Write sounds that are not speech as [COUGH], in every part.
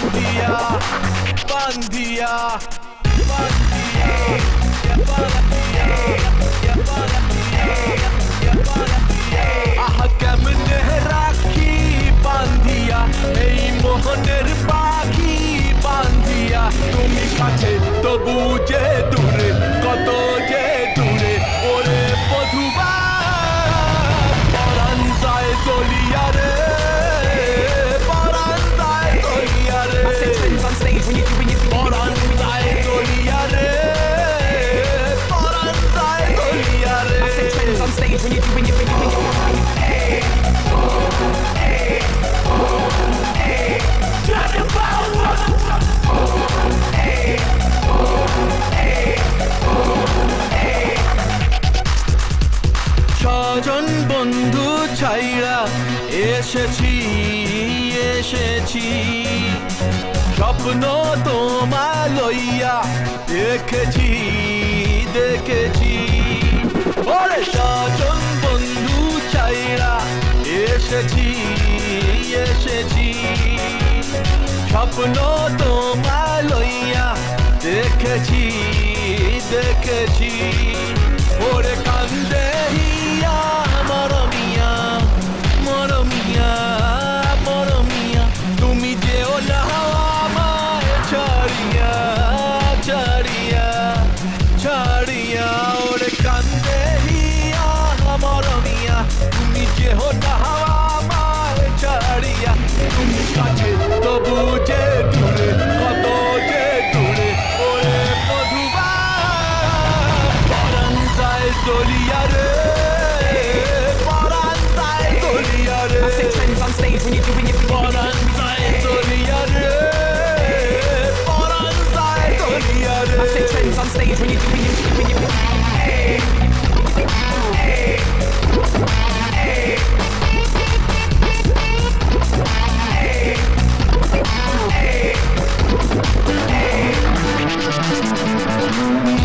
bandia, bandia, bandia, ya bandia, ya bandia, ya bandia. अहकम ने राखी बांधिया ए मोहनर बाखी बांधिया তুমি কাছে তবু যে দূরে কত এসেছি এসেছি। স্বপ্ন তোমা লইয়া দেখেছি দেখেছি। ওরে সাজন বন্ধু চাইরা এসেছি এসেছি। স্বপ্ন তোমা লইয়া দেখেছি দেখেছি।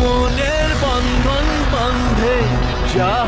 মনের বন্ধন বন্ধে যা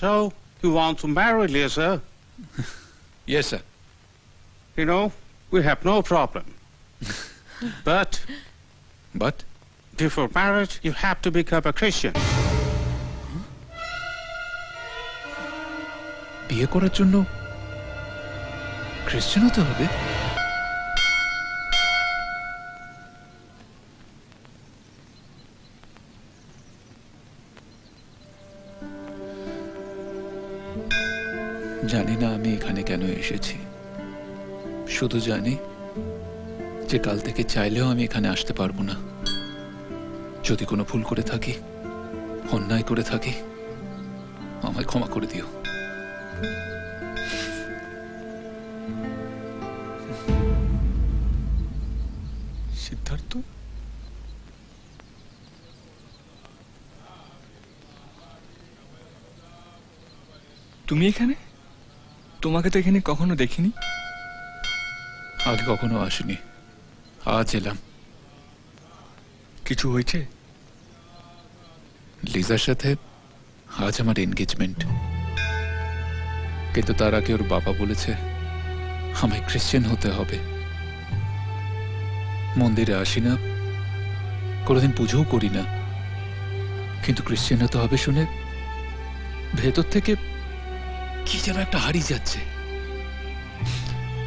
So, you want to marry Lisa? yes, sir. You know, we have no problem. but... But? Before marriage, you have to become a Christian. বিয়ে করার জন্য খ্রিস্টান হতে হবে জানি না আমি এখানে কেন এসেছি। শুধু জানি যে কাল থেকে চাইলেও আমি এখানে আসতে পারব না। যদি কোনো ভুল করে থাকি, অন্যায় করে থাকি, আমায় ক্ষমা করে দিও। সিদ্ধার্থ? তুমি এখানে? তোমাকে তো এখানে কখনো দেখিনি? আগে কখনো আসিনি। আজ এলাম। কিছু হয়েছে? লিজার সাথে আজ আমার এনগেজমেন্ট কিন্তু তার আগে ওর বাবা বলেছে আমায় খ্রিশ্চান হতে হবে। মন্দিরে আসি না কোনোদিন পুজোও করি না। কিন্তু খ্রিশ্চান হতে হবে শুনে ভেতর থেকে কি যেন একটা হারিয়ে যাচ্ছে।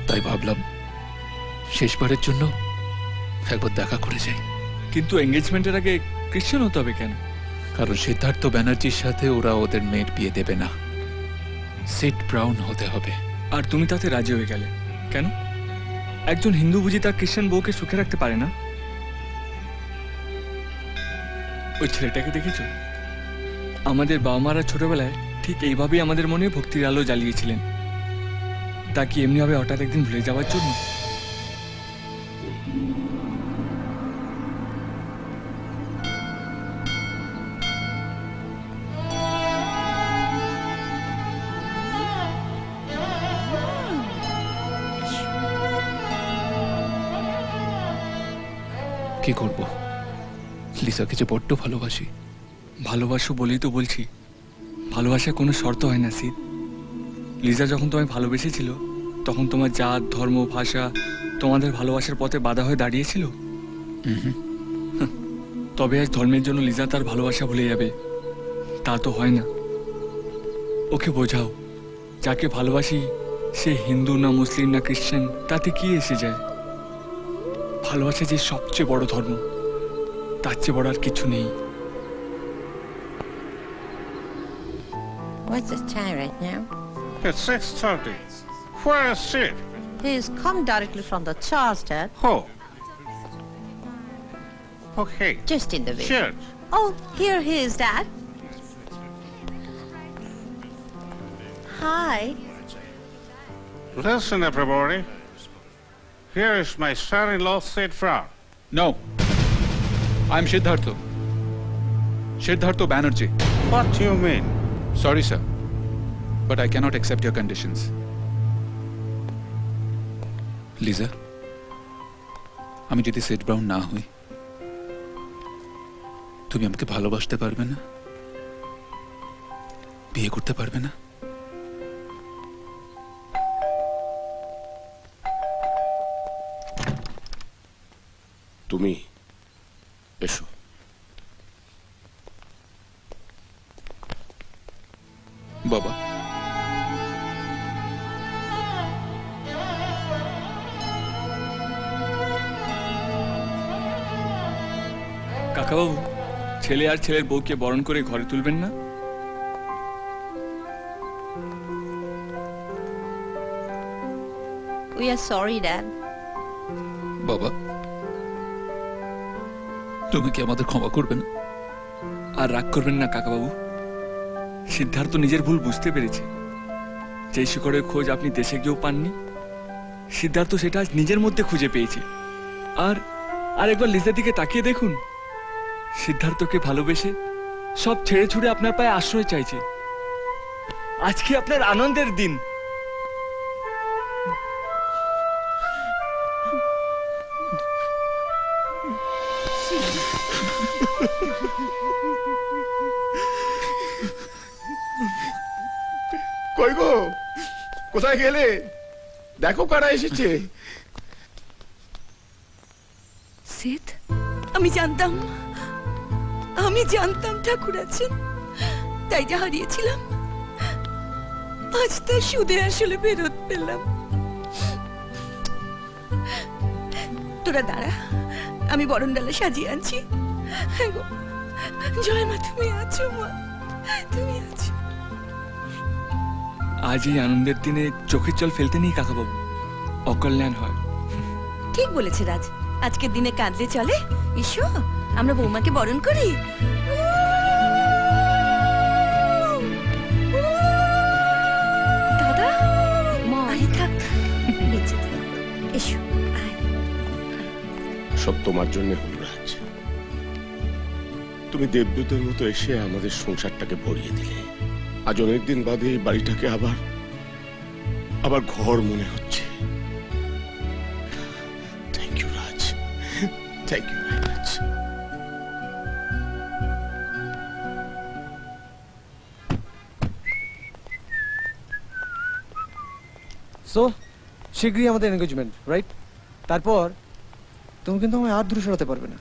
তাই ভাবলাম শেষবারের জন্য একবার দেখা করে যাই। কিন্তু এঙ্গেজমেন্টের আগে খ্রিশ্চান হতে হবে কেন? কারণ সিদ্ধার্থ ব্যানার্জির সাথে ওরা ওদের মেয়ের বিয়ে দেবে না। সিট ব্রাউন হতে হবে। আর তুমি তাতে রাজি হয়ে গেলে। কেন? একজন হিন্দু বুঝি তার খ্রিস্টান বউকে সুখে রাখতে পারে না? ওই ছেলেটাকে দেখেছ? আমাদের বাবা মারা ছোটবেলায় ঠিক এইভাবেই আমাদের মনে ভক্তির আলো জ্বালিয়েছিলেন। তা কি এমনি হবে হঠাৎ একদিন ভুলে যাওয়ার জন্য? কি করব? লিসাকে যে বড্ড ভালোবাসি। ভালোবাসো বলেই তো বলছি। ভালোবাসার কোনো শর্ত হয় না সিদ। লিজা যখন তোমায় ভালোবেসেছিল তখন তোমার জাত ধর্ম ভাষা তোমাদের ভালোবাসার পথে বাধা হয়ে দাঁড়িয়েছিল। [LAUGHS] তবে আজ ধর্মের জন্য লিজা তার ভালোবাসা ভুলে যাবে। তা তো হয় না। ওকে বোঝাও যাকে ভালোবাসি সে হিন্দু না মুসলিম না খ্রিশ্চান তাতে কি এসে যায়? ভালোবাসা যে সবচেয়ে বড় ধর্ম তার চেয়ে বড় আর কিছু নেই। What's the time right now? It's 6.30. Where is it? He's come directly from the church, Dad. Oh. Okay. Just in the way. Sure. Oh, here he is, Dad. Hi. Listen, everybody. Here is my son-in-law, Sid Brown. No. I'm Siddhartha. Siddhartha Banerjee. What do you mean? Sorry sir but I cannot accept your conditions Lisa আমি যদি set brown না হই তুমি আমাকে ভালোবাসতে পারবে না? বিয়ে করতে পারবে না? তুমি এসো। কাকাবাবু ছেলে আর ছেলের বউকে বরণ করে ঘরে তুলবেন না? We are sorry, Dad. বাবা তুমি কি আমাদের ক্ষমা করবে না? আর রাগ করবেন না কাকাবাবু। সিদ্ধার্থ নিজের ভুল বুঝতে পেরেছে। যেই শিকড়ের খোঁজ আপনি দেশে গিয়েও পাননি সিদ্ধার্থ সেটা আজ নিজের মধ্যে খুঁজে পেয়েছে। আর আর একবার লিজার দিকে তাকিয়ে দেখুন। সিদ্ধার্থকে ভালোবেসে সব ছেড়ে ছুড়ে আপনার পায়ে আশ্রয় চাইছে। আজকে আপনার আনন্দের দিন। কই গো? কোথায় গেলে? দেখো কারা এসেছে। আমি জানতাম। আমি জানতাম ঠাকুর আছেন তাই যা হারিয়েছিলাম আজ তা সুদে আসলে ফেরত পেলাম। তোরা দাঁড়া আমি বরণডালা সাজিয়ে আনছি। হ্যাঁ জয় মা তুমি আছো মা তুমি আছো। আজ এই আনন্দের দিনে চোখের জল ফেলতে নেই কাকাবাবু অকল্যাণ হয়। ঠিক বলেছে রাজ আজকের দিনে কাঁদলে চলে এসো। আমরা বৌমাকে বরণ করি? দাদা আরে থাক থাক। বেঁচে থাক। এসো আয়। সব তোমার জন্য হল রাজ। তুমি দেবদূতের মতো এসে আমাদের সংসারটাকে ভরিয়ে দিলে। আজ অনেকদিন বাদে এই বাড়িটাকে আবার আবার ঘর মনে হচ্ছে। Thank you Raj. Thank you so শীঘ্রই আমাদের এনগেজমেন্ট রাইট তারপর তুমি কিন্তু আমায় আর দূরে সরাতে পারবে না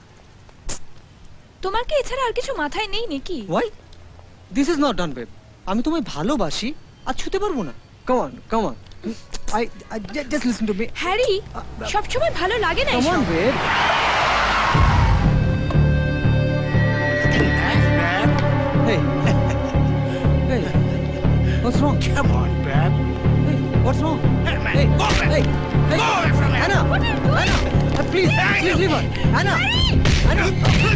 তোমার কি এছাড়া আর কিছু মাথায় নেই নাকি why this is not done babe আমি তোমায় ভালোবাসি আর ছুতে পারব না come on come on I just listen to me Harry সবসময় ভালো লাগে না come on. Babe Hey. Hey. What's wrong? Come on, Brad. What's wrong? Hey, man, hey, go away. Hey. Go away from me. Anna, Anna, uh, please, please leave her. Anna, Anna.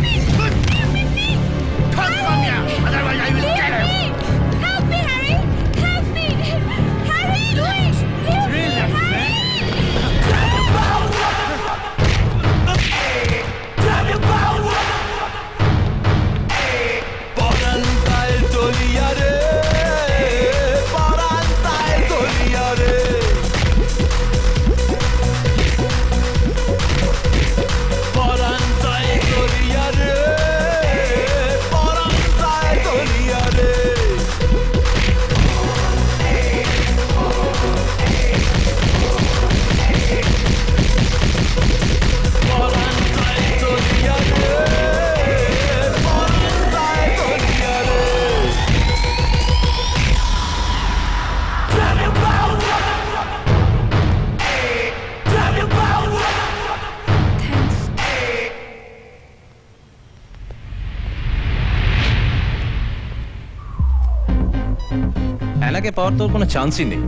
অ্যানাকে পাওয়ার তোর কোনো চান্সই নেই।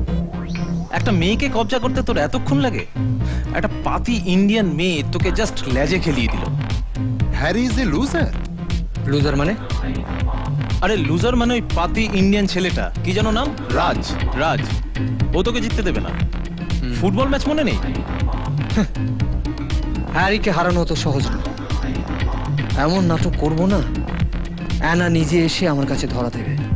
একটা মেয়েকে কবজা করতে তোর এতক্ষণ লাগে? একটা পাতি ইন্ডিয়ান মেয়ে তোকে জাস্ট লেজে খেলিয়ে দিল। Harry is a loser loser মানে? আরে লুজার মানে ওই পাতি ইন্ডিয়ান ছেলেটা। কি যেন নাম? রাজ। রাজ। ও তোকে জিততে দেবে না। ফুটবল ম্যাচ মনে নেই? হ্যারিকে হারানো তো সহজ না। এমন নাটক করব না? অ্যানা নিজে এসে আমার কাছে ধরা দেবে।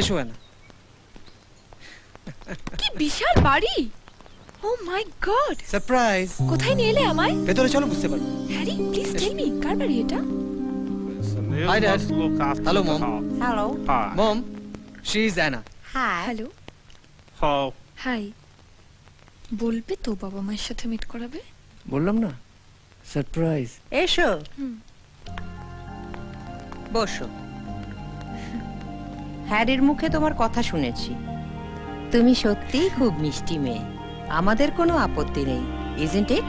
এসো অ্যানা কি বিশাল বাড়ি? ও মাই গড সারপ্রাইজ কোথায় নিয়ে এলে আমায়? ভেতরে চলো বুঝতে পারব। হ্যারি প্লিজ টেল মি কার বাড়ি এটা? Hi, Dad. Hello, Mom. Hello. Hi. Hi. How? বলবে তো বাবা মায়ের সাথে মিট করাবে? বললাম না। সারপ্রাইজ এসো। বসো। হ্যারির মুখে তোমার কথা শুনেছি। তুমি সত্যিই খুব মিষ্টি মেয়ে। আমাদের কোনো আপত্তি নেই isn't it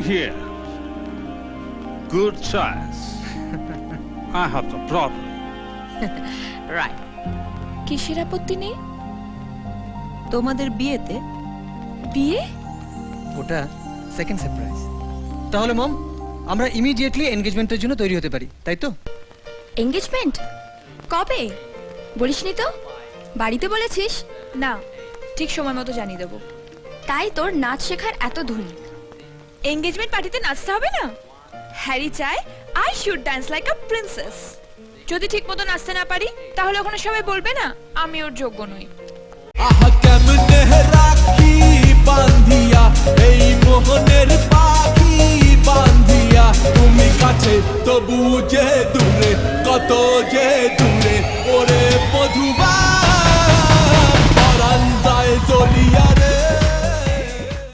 Here. Good choice. [LAUGHS] I have the problem. [LAUGHS] Right কিসের আপত্তি নেই? তোমাদের বিয়েতে। বিয়ে? ওটা সেকেন্ড সারপ্রাইজ তাহলে মম আমরা ইমিডিয়েটলি এনগেজমেন্টের জন্য তৈরি হতে পারি তাই তো? এঙ্গেজমেন্ট কবে? বলিসনি তো? বাড়িতে বলেছিস? না ঠিক সময় মতো জানিয়ে দেবো। তাই তোর নাচ শেখার এত ধুন। এঙ্গেজমেন্ট পার্টিতে নাচতে হবে না? হ্যারি চায় I should dance like a princess যদি ঠিক মতো নাচতে না পারি তাহলে ওখানে সবাই বলবে না আমি ওর যোগ্য নই। আহা কেমনে রাখি বান্ধিয়া এই মোহনের পা বান্ধিয়া তুমি কাছে তবু যে দূরে কত যে দূরে ওরে বধুবা। পরান্তায় চলিয়া রে